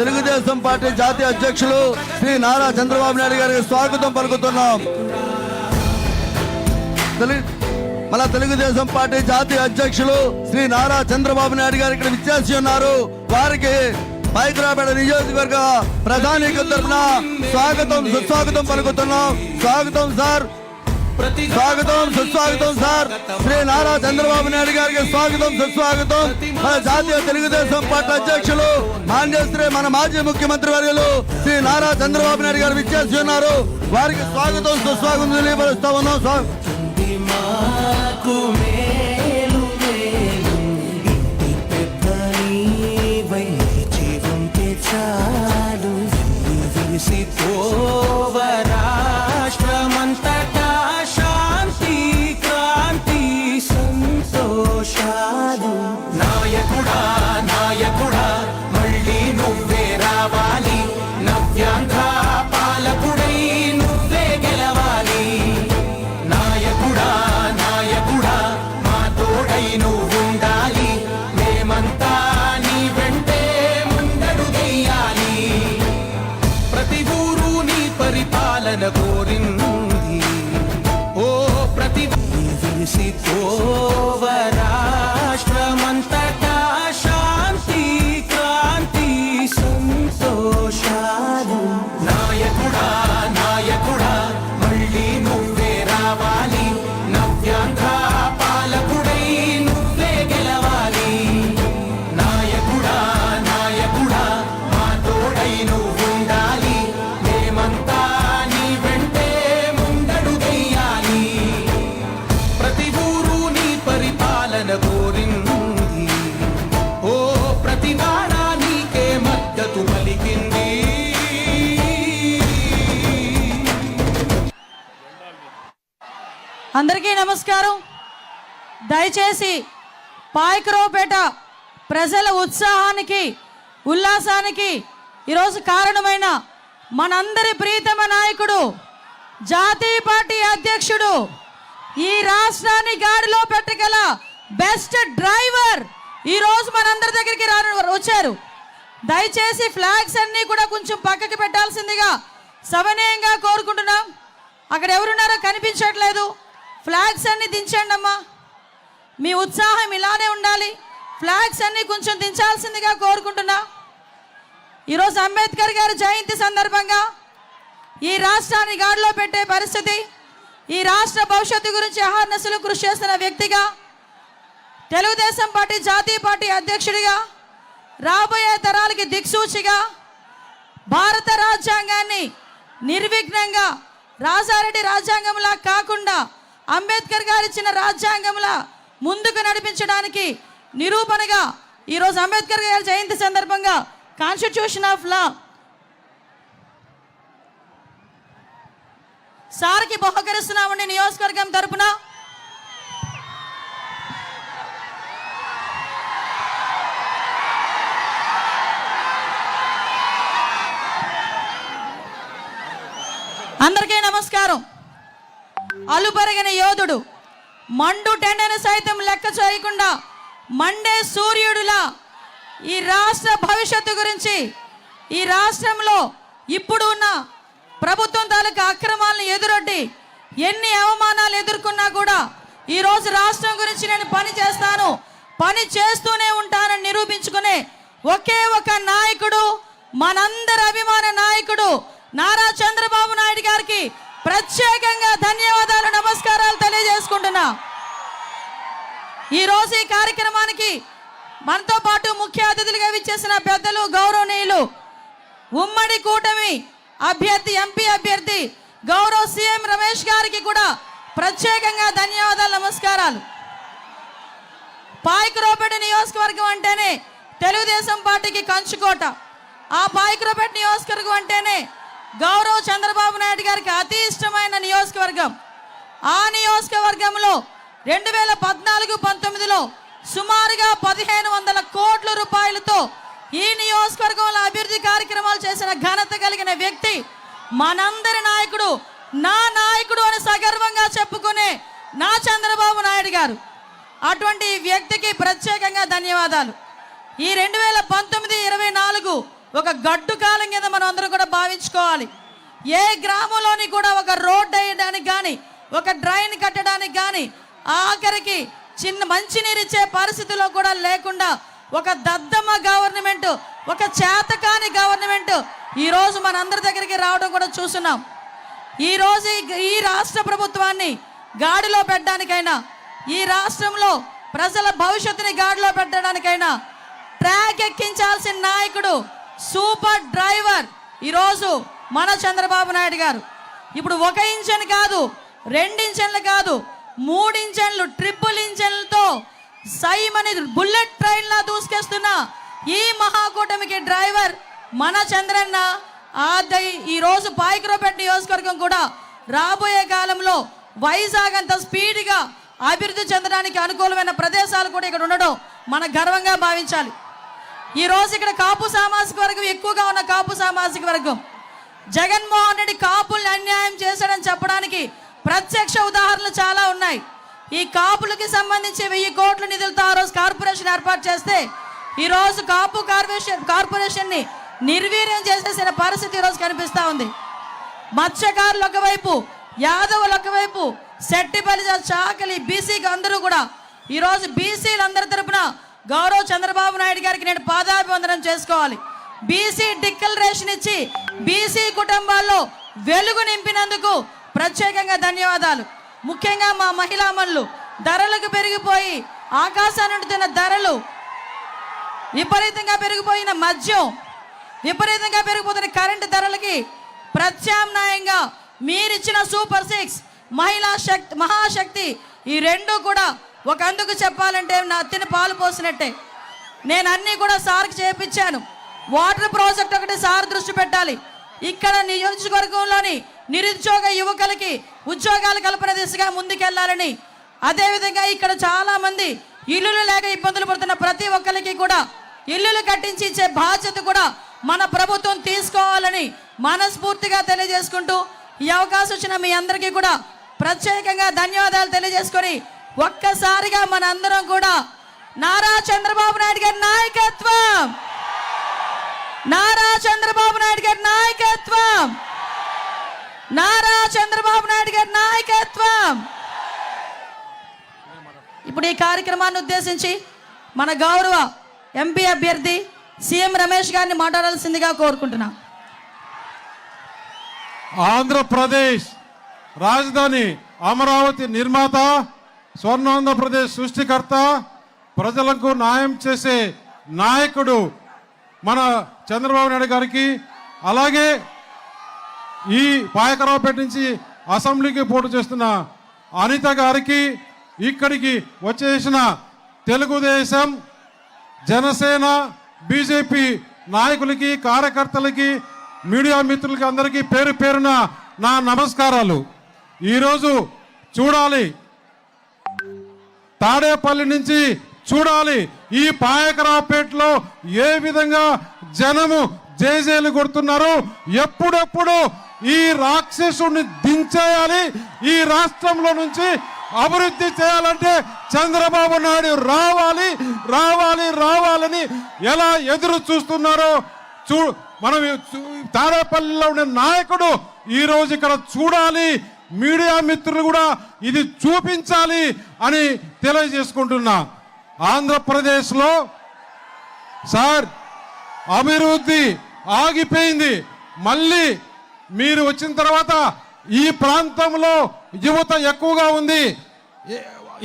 Telugu Desam party జాతీయ అధ్యక్షులు శ్రీ నారా చంద్రబాబు నాయుడు గారికి స్వాగతం పలుకుతున్నాం. మన తెలుగుదేశం పార్టీ జాతీయ అధ్యక్షులు శ్రీ నారా చంద్రబాబు నాయుడు గారు ఇక్కడ విచ్చేసి ఉన్నారు. వారికి హైదరాబాద్ నియోజకవర్గ ప్రధాని తరఫున స్వాగతం సుస్వాగతం పలుకుతున్నాం. స్వాగతం సార్. స్వాగతం సుస్వాగతం సార్. శ్రీ నారా చంద్రబాబు నాయుడు గారికి స్వాగతం సుస్వాగతం. మన జాతీయ తెలుగుదేశం పార్టీ అధ్యక్షులు మాన్యశ్రీ మన మాజీ ముఖ్యమంత్రి వర్యులు శ్రీ నారా చంద్రబాబు నాయుడు గారు విచ్చేసి ఉన్నారు. వారికి స్వాగతం సుస్వాగతం తెలియపరుస్తా ఉన్నాం. పరిపాలన కోరింది. ఓ ప్రతి విరిసి అందరికీ నమస్కారం. దయచేసి పాయకరావుపేట ప్రజల ఉత్సాహానికి ఉల్లాసానికి ఈరోజు కారణమైన మనందరి ప్రీతమ నాయకుడు జాతీయ పార్టీ అధ్యక్షుడు ఈ రాష్ట్రాన్ని గాడిలో పెట్టగల బెస్ట్ డ్రైవర్ ఈరోజు మనందరి దగ్గరికి రాను వచ్చారు. దయచేసి ఫ్లాగ్స్ అన్నీ కూడా కొంచెం పక్కకి పెట్టాల్సిందిగా సవనీయంగా కోరుకుంటున్నాం. అక్కడ ఎవరున్నారో కనిపించట్లేదు. ఫ్లాగ్స్ అన్ని దించండి అమ్మా. మీ ఉత్సాహం ఇలానే ఉండాలి. ఫ్లాగ్స్ అన్ని కొంచెం దించాల్సిందిగా కోరుకుంటున్నా. ఈరోజు అంబేద్కర్ గారి జయంతి సందర్భంగా ఈ రాష్ట్రాన్ని గాడిలో పెట్టే పరిస్థితి ఈ రాష్ట్ర భవిష్యత్తు గురించి అహర్నసులు కృషి చేస్తున్న వ్యక్తిగా తెలుగుదేశం పార్టీ జాతీయ పార్టీ అధ్యక్షుడిగా రాబోయే తరాలకి దిక్సూచిగా భారత రాజ్యాంగాన్ని నిర్విఘ్నంగా రాజారెడ్డి రాజ్యాంగంలా కాకుండా అంబేద్కర్ గారు ఇచ్చిన రాజ్యాంగంలో ముందుకు నడిపించడానికి నిరూపణగా ఈరోజు అంబేద్కర్ గారి జయంతి సందర్భంగా కాన్స్టిట్యూషన్ ఆఫ్ లా సార్కి బహుకరిస్తున్నామండి నియోజకవర్గం తరపున. అందరికీ నమస్కారం. అలుపరగిన యోధుడు. మండు టెండను సైతం లెక్క చేయకుండా మండే సూర్యుడులా ఈ రాష్ట్ర భవిష్యత్తు గురించి ఈ రాష్ట్రంలో ఇప్పుడు ఉన్న ప్రభుత్వం తాలూకా అక్రమాలను ఎదురొడ్డి ఎన్ని అవమానాలు ఎదుర్కొన్నా కూడా ఈరోజు రాష్ట్రం గురించి నేను పని చేస్తాను పని చేస్తూనే ఉంటానని నిరూపించుకునే ఒకే ఒక నాయకుడు మనందరి అభిమాన నాయకుడు నారా చంద్రబాబు నాయుడు గారికి ప్రత్యేకంగా ధన్యవాదాలు నమస్కారాలు తెలియజేసుకుంటున్నా. ఈ రోజు ఈ కార్యక్రమానికి మనతో పాటు ముఖ్య అతిథులుగా విచ్చేసిన పెద్దలు గౌరవనీయులు ఉమ్మడి కూటమి అభ్యర్థి ఎంపీ అభ్యర్థి గౌరవ్ సీఎం రమేష్ గారికి కూడా ప్రత్యేకంగా ధన్యవాదాలు నమస్కారాలు. పాయకరోపేట నియోజకవర్గం అంటేనే తెలుగుదేశం పార్టీకి కంచుకోట. ఆ పాయకరోపేట నియోజకవర్గం అంటేనే గౌరవ్ చంద్రబాబు నాయుడు గారికి అతి ఇష్టమైన నియోజకవర్గం. ఆ నియోజకవర్గంలో రెండు వేల పద్నాలుగు పంతొమ్మిదిలో సుమారుగా పదిహేను వందల కోట్ల రూపాయలతో ఈ నియోజకవర్గంలో అభివృద్ధి కార్యక్రమాలు చేసిన ఘనత కలిగిన వ్యక్తి మనందరి నాయకుడు నా నాయకుడు అని సగర్వంగా చెప్పుకునే నా చంద్రబాబు నాయుడు గారు. అటువంటి వ్యక్తికి ప్రత్యేకంగా ధన్యవాదాలు. ఈ రెండు వేల పంతొమ్మిది ఇరవై నాలుగు ఒక గడ్డు కాలం కింద మనం అందరం కూడా భావించుకోవాలి. ఏ గ్రామంలోని కూడా ఒక రోడ్ వేయడానికి కానీ ఒక డ్రైన్ కట్టడానికి కానీ ఆఖరికి చిన్న మంచినీరు ఇచ్చే పరిస్థితిలో కూడా లేకుండా ఒక దద్దమ్మ గవర్నమెంట్ ఒక చేతకాని గవర్నమెంట్ ఈరోజు మనందరి దగ్గరికి రావడం కూడా చూస్తున్నాం. ఈరోజు ఈ రాష్ట్ర ప్రభుత్వాన్ని గాడిలో పెట్టడానికైనా ఈ రాష్ట్రంలో ప్రజల భవిష్యత్తుని గాడిలో పెట్టడానికైనా ట్రాక్ ఎక్కించాల్సిన నాయకుడు సూపర్ డ్రైవర్ ఈరోజు మన చంద్రబాబు నాయుడు గారు. ఇప్పుడు ఒక ఇంజన్ కాదు రెండు ఇంజన్లు కాదు మూడు ఇంజన్లు ట్రిపుల్ ఇంజన్లతో సైమని బుల్లెట్ ట్రైన్లా దూసుకేస్తున్న ఈ మహాకూటమికి డ్రైవర్ మన చంద్రన్న. ఆదై ఈ రోజు నియోజకవర్గం కూడా రాబోయే కాలంలో వైజాగ్ అంత స్పీడ్గా అభివృద్ధి చెందడానికి అనుకూలమైన ప్రదేశాలు కూడా ఇక్కడ ఉండడం మన గర్వంగా భావించాలి. ఈ రోజు ఇక్కడ కాపు సామాజిక వర్గం ఎక్కువగా ఉన్న కాపు సామాజిక వర్గం. జగన్మోహన్ రెడ్డి కాపుల్ని అన్యాయం చేశాడని చెప్పడానికి ప్రత్యక్ష ఉదాహరణలు చాలా ఉన్నాయి. ఈ కాపులకి సంబంధించి వెయ్యి కోట్ల నిధులతో ఆ రోజు కార్పొరేషన్ ఏర్పాటు చేస్తే ఈ రోజు కాపు కార్పొరేషన్ కార్పొరేషన్ని నిర్వీర్యం చేసేసిన పరిస్థితి ఈరోజు కనిపిస్తూ ఉంది. మత్స్యకారులు ఒకవైపు యాదవులు ఒకవైపు శెట్టిపల్లి చాకలి బీసీకి అందరూ కూడా ఈరోజు బీసీలు అందరి తరపున గౌరవ్ చంద్రబాబు నాయుడు గారికి నేను పాదాభివందనం చేసుకోవాలి. బీసీ డిక్లరేషన్ ఇచ్చి బీసీ కుటుంబాల్లో వెలుగు నింపినందుకు ప్రత్యేకంగా ధన్యవాదాలు. ముఖ్యంగా మా మహిళామణులు ధరలకు పెరిగిపోయి ఆకాశాన్ని ధరలు విపరీతంగా పెరిగిపోయిన మద్యం విపరీతంగా పెరిగిపోతున్న కరెంటు ధరలకి ప్రత్యామ్నాయంగా మీరిచ్చిన సూపర్ సిక్స్ మహిళా శక్తి మహాశక్తి ఈ రెండు కూడా ఒక అందుకు చెప్పాలంటే నా తిని పాలు పోసినట్టే. నేను అన్నీ కూడా సార్కి చేపించాను. వాటర్ ప్రాజెక్ట్ ఒకటి సార్ దృష్టి పెట్టాలి. ఇక్కడ నియోజకవర్గంలోని నిరుద్యోగ యువకులకి ఉద్యోగాలు కల్పన దిశగా ముందుకెళ్ళాలని అదేవిధంగా ఇక్కడ చాలామంది ఇల్లులు లేక ఇబ్బందులు పడుతున్న ప్రతి ఒక్కరికి కూడా ఇల్లులు కట్టించి ఇచ్చే బాధ్యత కూడా మన ప్రభుత్వం తీసుకోవాలని మనస్ఫూర్తిగా తెలియజేసుకుంటూ ఈ అవకాశం వచ్చిన మీ అందరికీ కూడా ప్రత్యేకంగా ధన్యవాదాలు తెలియజేసుకొని ఒక్కసారిగా మన అందరం కూడా నారా చంద్రబాబు నాయుడు గారి నాయకత్వం. నారా చంద్రబాబు నాయుడు గారి నాయకత్వం. నారా చంద్రబాబు నాయుడు గారి నాయకత్వం. ఇప్పుడు ఈ కార్యక్రమాన్ని ఉద్దేశించి మన గౌరవ ఎంపీ అభ్యర్థి సీఎం రమేష్ గారిని మాట్లాడాల్సిందిగా కోరుకుంటున్నా. ఆంధ్రప్రదేశ్ రాజధాని అమరావతి నిర్మాత స్వర్ణాంధ్రప్రదేశ్ సృష్టికర్త ప్రజలకు న్యాయం చేసే నాయకుడు మన చంద్రబాబు నాయుడు గారికి అలాగే ఈ పాయకరావుపేట నుంచి అసెంబ్లీకి పోటీ చేస్తున్న అనిత గారికి ఇక్కడికి వచ్చేసిన తెలుగుదేశం జనసేన బీజేపీ నాయకులకి కార్యకర్తలకి మీడియా మిత్రులకి అందరికీ పేరు పేరున నా నమస్కారాలు. ఈరోజు చూడాలి తాడేపల్లి నుంచి చూడాలి. ఈ పాయకరావుపేటలో ఏ విధంగా జనము జేజేలు కొడుతున్నారు ఎప్పుడెప్పుడు ఈ రాక్షసుని దించేయాలి. ఈ రాష్ట్రంలో నుంచి అభివృద్ధి చేయాలంటే చంద్రబాబు నాయుడు రావాలి. రావాలి రావాలని ఎలా ఎదురు చూస్తున్నారో చూ మనం చూ- తాడేపల్లిలో ఉండే నాయకుడు ఈరోజు ఇక్కడ చూడాలి. మీడియా మిత్రులు కూడా ఇది చూపించాలి అని తెలియజేసుకుంటున్నా. ఆంధ్రప్రదేశ్లో సార్ అభివృద్ధి ఆగిపోయింది. మళ్ళీ మీరు వచ్చిన తర్వాత ఈ ప్రాంతంలో యువత ఎక్కువగా ఉంది.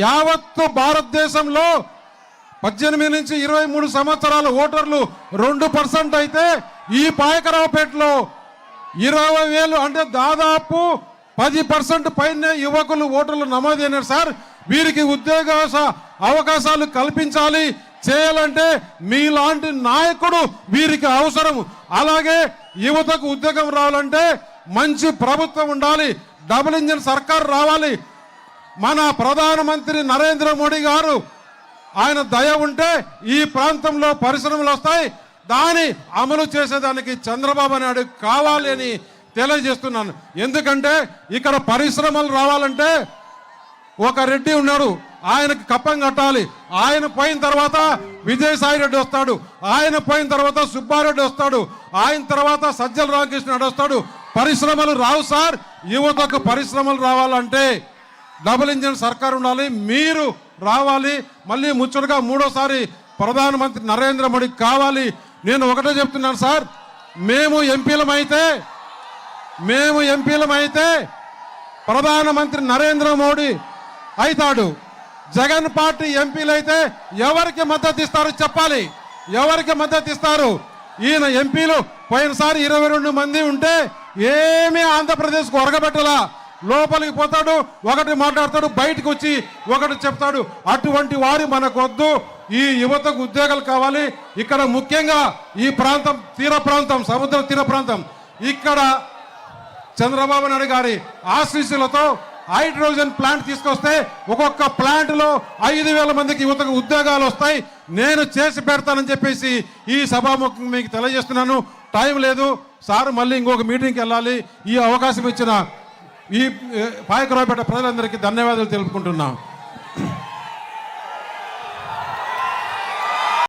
యావత్తు భారతదేశంలో పద్దెనిమిది నుంచి ఇరవై మూడు సంవత్సరాల ఓటర్లు రెండు పర్సెంట్ అయితే ఈ పాయకరావుపేటలో ఇరవై వేలు అంటే దాదాపు పది పర్సెంట్ పైన యువకులు ఓటర్లు నమోదైనారు సార్. వీరికి ఉద్యోగ అవకాశాలు కల్పించాలి. చేయాలంటే మీలాంటి నాయకుడు వీరికి అవసరం. అలాగే యువతకు ఉద్యోగం రావాలంటే మంచి ప్రభుత్వం ఉండాలి. డబుల్ ఇంజిన్ సర్కార్ రావాలి. మన ప్రధానమంత్రి నరేంద్ర మోడీ గారు ఆయన దయ ఉంటే ఈ ప్రాంతంలో పరిశ్రమలు వస్తాయి. దాని అమలు చేసేదానికి చంద్రబాబు నాయుడు కావాలి అని తెలియజేస్తున్నాను. ఎందుకంటే ఇక్కడ పరిశ్రమలు రావాలంటే ఒక రెడ్డి ఉన్నాడు ఆయనకు కప్పం కట్టాలి. ఆయన పోయిన తర్వాత విజయసాయి రెడ్డి వస్తాడు. ఆయన పోయిన తర్వాత సుబ్బారెడ్డి వస్తాడు. ఆయన తర్వాత సజ్జల రామకృష్ణ వస్తాడు. పరిశ్రమలు రావు సార్. యువతకు పరిశ్రమలు రావాలంటే డబుల్ ఇంజిన్ సర్కార్ ఉండాలి. మీరు రావాలి. మళ్ళీ ముచ్చటగా మూడోసారి ప్రధానమంత్రి నరేంద్ర మోడీ కావాలి. నేను ఒకటే చెప్తున్నాను సార్. మేము ఎంపీలమైతే మేము ఎంపీలమైతే ప్రధానమంత్రి నరేంద్ర మోడీ అవుతాడు జగన్ పార్టీ ఎంపీలు అయితే ఎవరికి మద్దతు ఇస్తారు చెప్పాలి? ఎవరికి మద్దతు ఇస్తారు? ఈయన ఎంపీలు పోయినసారి ఇరవై రెండు మంది ఉంటే ఏమీ ఆంధ్రప్రదేశ్కు ఒరగబెట్టలా. లోపలికి పోతాడు ఒకటి మాట్లాడతాడు బయటకు వచ్చి ఒకటి చెప్తాడు. అటువంటి వారు మనకొద్దు. ఈ యువతకు ఉద్యోగాలు కావాలి. ఇక్కడ ముఖ్యంగా ఈ ప్రాంతం తీర ప్రాంతం సముద్ర తీర ప్రాంతం. ఇక్కడ చంద్రబాబు నాయుడు గారి ఆశీస్సులతో హైడ్రోజన్ ప్లాంట్ తీసుకొస్తే ఒక్కొక్క ప్లాంట్లో ఐదు వేల మందికి యువతకు ఉద్యోగాలు వస్తాయి. నేను చేసి పెడతానని చెప్పేసి ఈ సభాముఖం మీకు తెలియజేస్తున్నాను. టైం లేదు. సార్ మళ్ళీ ఇంకొక మీటింగ్కి వెళ్ళాలి. ఈ అవకాశం ఇచ్చిన ఈ పాయకరావుపేట ప్రజలందరికీ ధన్యవాదాలు తెలుపుకుంటున్నాను